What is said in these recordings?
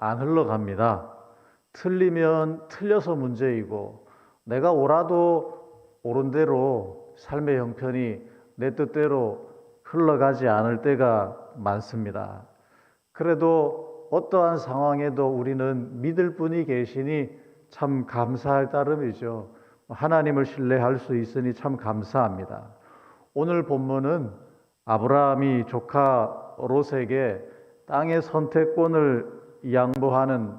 안 흘러갑니다. 틀리면 틀려서 문제이고 내가 옳아도 옳은 대로 삶의 형편이 내 뜻대로 흘러가지 않을 때가 많습니다. 그래도 어떠한 상황에도 우리는 믿을 분이 계시니 참 감사할 따름이죠. 하나님을 신뢰할 수 있으니 참 감사합니다. 오늘 본문은 아브라함이 조카 롯에게 땅의 선택권을 양보하는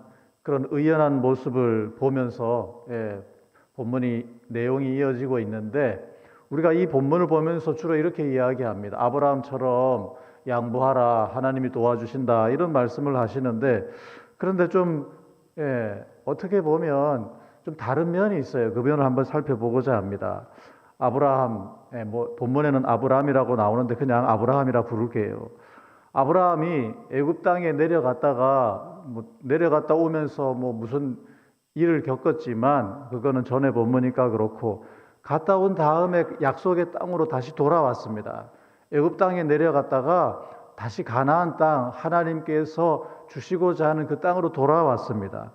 그런 의연한 모습을 보면서 예, 본문이 내용이 이어지고 있는데 우리가 이 본문을 보면서 주로 이렇게 이야기합니다. 아브라함처럼 양보하라 하나님이 도와주신다 이런 말씀을 하시는데 그런데 좀 예, 어떻게 보면 좀 다른 면이 있어요. 그 면을 한번 살펴보고자 합니다. 아브라함, 예, 뭐 본문에는 아브라함이라고 나오는데 그냥 아브라함이라 부를게요. 아브라함이 애굽 땅에 내려갔다가 뭐 내려갔다 오면서 뭐 무슨 일을 겪었지만 그거는 전에 본문이니까 그렇고 갔다 온 다음에 약속의 땅으로 다시 돌아왔습니다. 애굽 땅에 내려갔다가 다시 가나안 땅 하나님께서 주시고자 하는 그 땅으로 돌아왔습니다.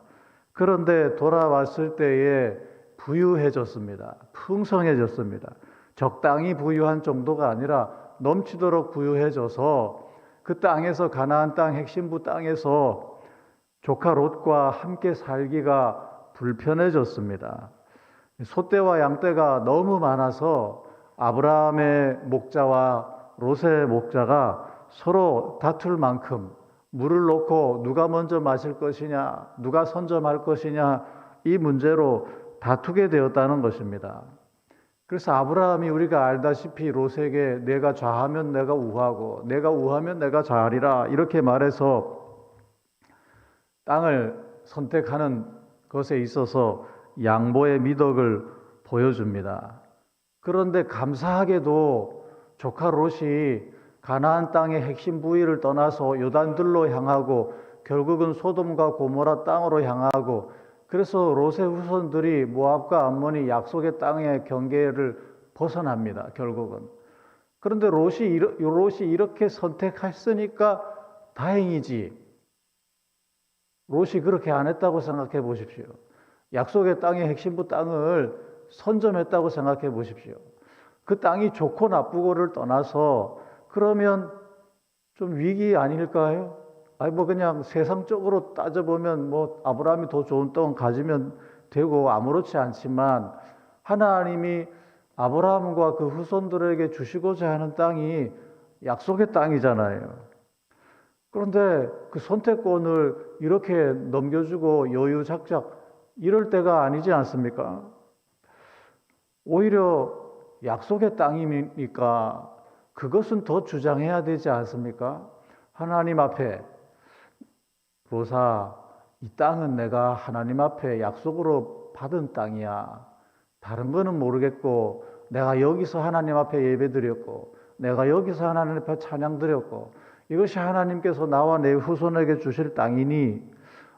그런데 돌아왔을 때에 부유해졌습니다. 풍성해졌습니다. 적당히 부유한 정도가 아니라 넘치도록 부유해져서 그 땅에서 가나안 땅 핵심부 땅에서 조카 롯과 함께 살기가 불편해졌습니다. 소떼와 양떼가 너무 많아서 아브라함의 목자와 롯의 목자가 서로 다툴 만큼 물을 놓고 누가 먼저 마실 것이냐, 누가 선점할 것이냐 이 문제로 다투게 되었다는 것입니다. 그래서 아브라함이 우리가 알다시피 롯에게 내가 좌하면 내가 우하고 내가 우하면 내가 좌하리라 이렇게 말해서 땅을 선택하는 것에 있어서 양보의 미덕을 보여줍니다. 그런데 감사하게도 조카 롯이 가나안 땅의 핵심 부위를 떠나서 요단들로 향하고 결국은 소돔과 고모라 땅으로 향하고 그래서 롯의 후손들이 모압과 암몬이 약속의 땅의 경계를 벗어납니다. 결국은 그런데 롯이 롯이 이렇게 선택했으니까 다행이지. 롯이 그렇게 안 했다고 생각해 보십시오. 약속의 땅의 핵심부 땅을 선점했다고 생각해 보십시오. 그 땅이 좋고 나쁘고를 떠나서 그러면 좀 위기 아닐까요? 아니 뭐 그냥 세상적으로 따져보면 뭐 아브라함이 더 좋은 땅 가지면 되고 아무렇지 않지만 하나님이 아브라함과 그 후손들에게 주시고자 하는 땅이 약속의 땅이잖아요. 그런데 그 선택권을 이렇게 넘겨주고 여유작작 이럴 때가 아니지 않습니까? 오히려 약속의 땅이니까 그것은 더 주장해야 되지 않습니까? 하나님 앞에 로사 이 땅은 내가 하나님 앞에 약속으로 받은 땅이야. 다른 거는 모르겠고 내가 여기서 하나님 앞에 예배드렸고 내가 여기서 하나님 앞에 찬양드렸고 이것이 하나님께서 나와 내 후손에게 주실 땅이니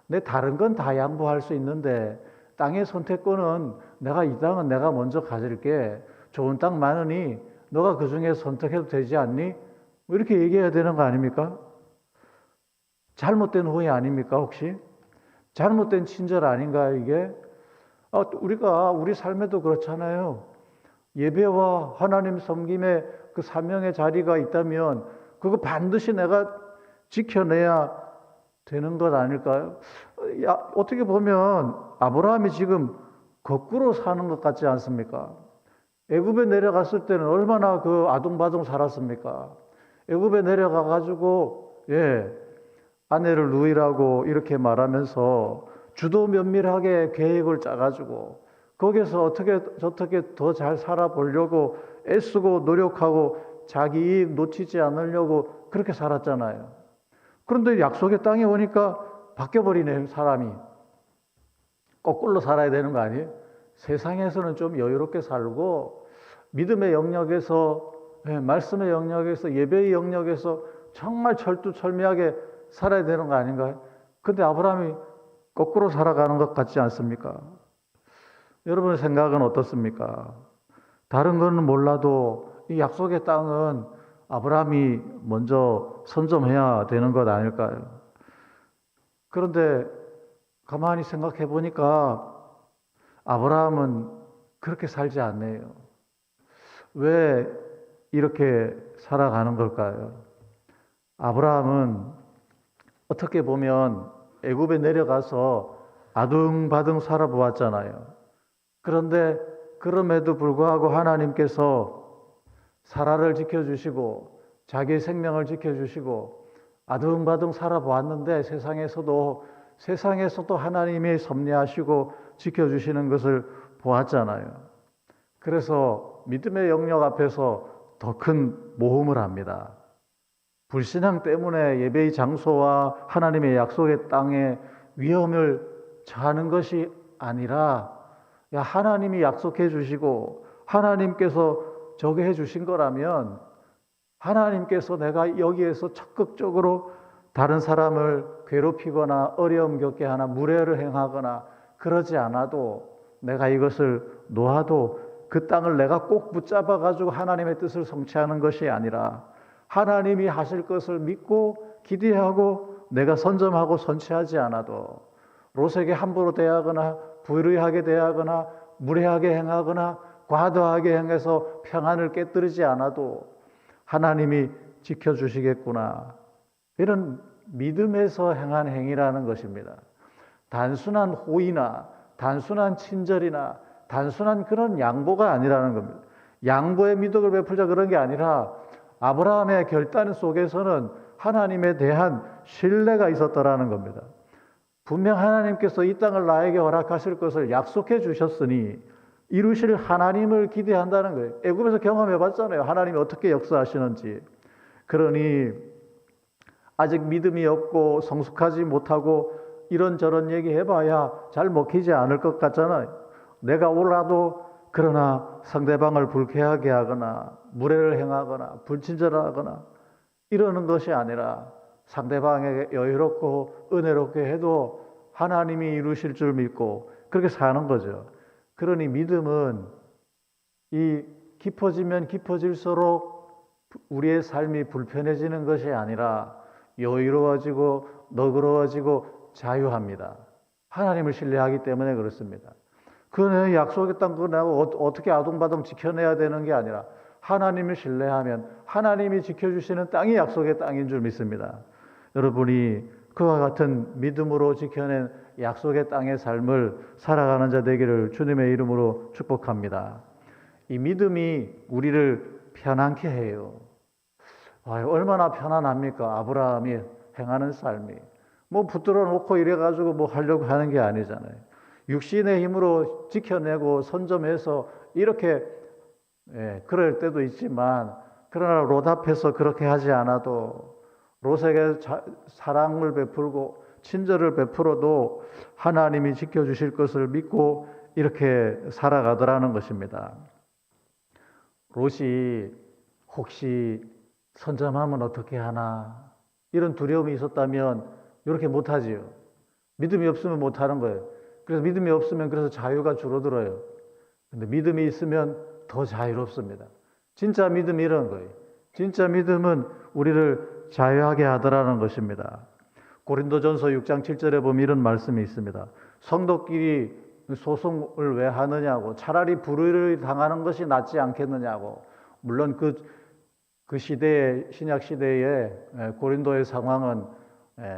내 다른 건 다 양보할 수 있는데 땅의 선택권은 내가 이 땅은 내가 먼저 가질게 좋은 땅 많으니 너가 그 중에 선택해도 되지 않니? 뭐 이렇게 얘기해야 되는 거 아닙니까? 잘못된 후회 아닙니까 혹시? 잘못된 친절 아닌가요 이게? 아, 우리가 우리 삶에도 그렇잖아요. 예배와 하나님 섬김의 그 사명의 자리가 있다면 그거 반드시 내가 지켜내야 되는 것 아닐까요? 야, 어떻게 보면 아브라함이 지금 거꾸로 사는 것 같지 않습니까? 애굽에 내려갔을 때는 얼마나 그 아둥바둥 살았습니까? 애굽에 내려가 가지고 예 아내를 누이라고 이렇게 말하면서 주도 면밀하게 계획을 짜가지고 거기서 어떻게 어떻게 더 잘 살아보려고 애쓰고 노력하고 자기 이익 놓치지 않으려고 그렇게 살았잖아요. 그런데 약속의 땅에 오니까 바뀌어버리네 사람이. 거꾸로 살아야 되는 거 아니에요? 세상에서는 좀 여유롭게 살고 믿음의 영역에서 예, 말씀의 영역에서 예배의 영역에서 정말 철두철미하게 살아야 되는 거 아닌가요? 근데 아브라함이 거꾸로 살아가는 것 같지 않습니까? 여러분의 생각은 어떻습니까? 다른 거는 몰라도 이 약속의 땅은 아브라함이 먼저 선점해야 되는 것 아닐까요? 그런데 가만히 생각해 보니까 아브라함은 그렇게 살지 않네요. 왜 이렇게 살아가는 걸까요? 아브라함은 어떻게 보면 애굽에 내려가서 아둥바둥 살아보았잖아요. 그런데 그럼에도 불구하고 하나님께서 사라를 지켜주시고 자기의 생명을 지켜주시고 아둥바둥 살아보았는데 세상에서도 세상에서도 하나님이 섭리하시고 지켜주시는 것을 보았잖아요. 그래서 믿음의 영역 앞에서 더 큰 모험을 합니다. 불신앙 때문에 예배의 장소와 하나님의 약속의 땅에 위험을 처하는 것이 아니라 야 하나님이 약속해 주시고 하나님께서 저게 해 주신 거라면 하나님께서 내가 여기에서 적극적으로 다른 사람을 괴롭히거나 어려움 겪게 하나 무례를 행하거나 그러지 않아도 내가 이것을 놓아도 그 땅을 내가 꼭 붙잡아 가지고 하나님의 뜻을 성취하는 것이 아니라 하나님이 하실 것을 믿고 기대하고 내가 선점하고 선취하지 않아도 롯에게 함부로 대하거나 불의하게 대하거나 무례하게 행하거나 과도하게 행해서 평안을 깨뜨리지 않아도 하나님이 지켜주시겠구나. 이런 믿음에서 행한 행위라는 것입니다. 단순한 호의나 단순한 친절이나 단순한 그런 양보가 아니라는 겁니다. 양보의 미덕을 베풀자 그런 게 아니라 아브라함의 결단 속에서는 하나님에 대한 신뢰가 있었더라는 겁니다. 분명 하나님께서 이 땅을 나에게 허락하실 것을 약속해 주셨으니 이루실 하나님을 기대한다는 거예요. 애굽에서 경험해 봤잖아요. 하나님이 어떻게 역사하시는지. 그러니 아직 믿음이 없고 성숙하지 못하고 이런저런 얘기 해봐야 잘 먹히지 않을 것 같잖아요. 내가 올라도 그러나 상대방을 불쾌하게 하거나 무례를 행하거나 불친절하거나 이러는 것이 아니라 상대방에게 여유롭고 은혜롭게 해도 하나님이 이루실 줄 믿고 그렇게 사는 거죠. 그러니 믿음은 이 깊어지면 깊어질수록 우리의 삶이 불편해지는 것이 아니라 여유로워지고 너그러워지고 자유합니다. 하나님을 신뢰하기 때문에 그렇습니다. 그 약속의 땅 그거 내가 어떻게 아동바동 지켜내야 되는 게 아니라 하나님을 신뢰하면 하나님이 지켜주시는 땅이 약속의 땅인 줄 믿습니다. 여러분이 그와 같은 믿음으로 지켜낸 약속의 땅의 삶을 살아가는 자 되기를 주님의 이름으로 축복합니다. 이 믿음이 우리를 편안케 해요. 아, 얼마나 편안합니까? 아브라함이 행하는 삶이. 뭐 붙들어 놓고 이래가지고 뭐 하려고 하는 게 아니잖아요. 육신의 힘으로 지켜내고 선점해서 이렇게 예, 그럴 때도 있지만 그러나 롯 앞에서 그렇게 하지 않아도 자, 사랑을 베풀고 친절을 베풀어도 하나님이 지켜주실 것을 믿고 이렇게 살아가더라는 것입니다. 롯이 혹시 선점하면 어떻게 하나 이런 두려움이 있었다면 이렇게 못하지요. 믿음이 없으면 못하는 거예요. 그래서 믿음이 없으면 그래서 자유가 줄어들어요. 근데 믿음이 있으면 더 자유롭습니다. 진짜 믿음이 이런 거예요. 진짜 믿음은 우리를 자유하게 하더라는 것입니다. 고린도전서 6장 7절에 보면 이런 말씀이 있습니다. 성도끼리 소송을 왜 하느냐고 차라리 불의를 당하는 것이 낫지 않겠느냐고 물론 그, 그 시대의 신약 시대의 고린도의 상황은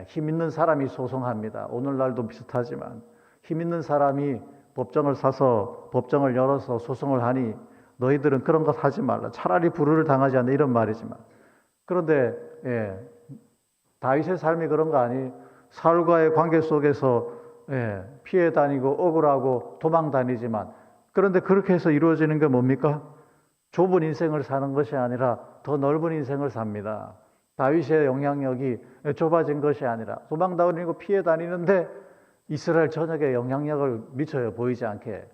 힘 있는 사람이 소송합니다. 오늘날도 비슷하지만 힘 있는 사람이 법정을 사서 법정을 열어서 소송을 하니 너희들은 그런 것 하지 말라. 차라리 불의를 당하지 않는 이런 말이지만 그런데 예, 다윗의 삶이 그런 거 아니? 사울과의 관계 속에서 예, 피해 다니고 억울하고 도망 다니지만 그런데 그렇게 해서 이루어지는 게 뭡니까? 좁은 인생을 사는 것이 아니라 더 넓은 인생을 삽니다. 다윗의 영향력이 좁아진 것이 아니라 도망 다니고 피해 다니는데 이스라엘 전역에 영향력을 미쳐요. 보이지 않게.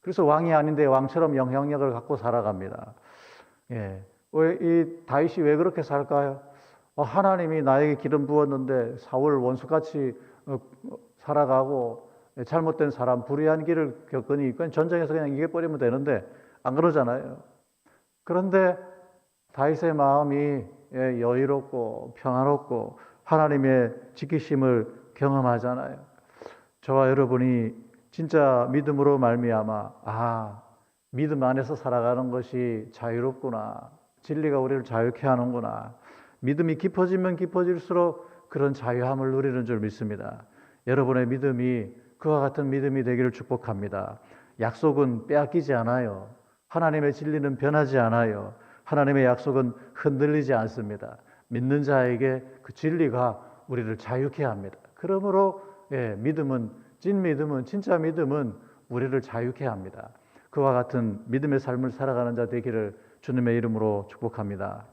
그래서 왕이 아닌데 왕처럼 영향력을 갖고 살아갑니다. 예. 왜 이 다윗이 왜 그렇게 살까요? 어, 하나님이 나에게 기름 부었는데 사울 원수같이 어, 살아가고 잘못된 사람 불의한 길을 겪으니 전쟁에서 그냥 이겨버리면 되는데 안 그러잖아요. 그런데 다윗의 마음이 예, 여유롭고 평안롭고 하나님의 지키심을 경험하잖아요. 저와 여러분이 진짜 믿음으로 말미암아 아 믿음 안에서 살아가는 것이 자유롭구나 진리가 우리를 자유케 하는구나 믿음이 깊어지면 깊어질수록 그런 자유함을 누리는 줄 믿습니다. 여러분의 믿음이 그와 같은 믿음이 되기를 축복합니다. 약속은 빼앗기지 않아요. 하나님의 진리는 변하지 않아요. 하나님의 약속은 흔들리지 않습니다. 믿는 자에게 그 진리가 우리를 자유케 합니다. 그러므로 예, 믿음은 찐 믿음은 진짜 믿음은 우리를 자유케 합니다. 그와 같은 믿음의 삶을 살아가는 자 되기를 주님의 이름으로 축복합니다.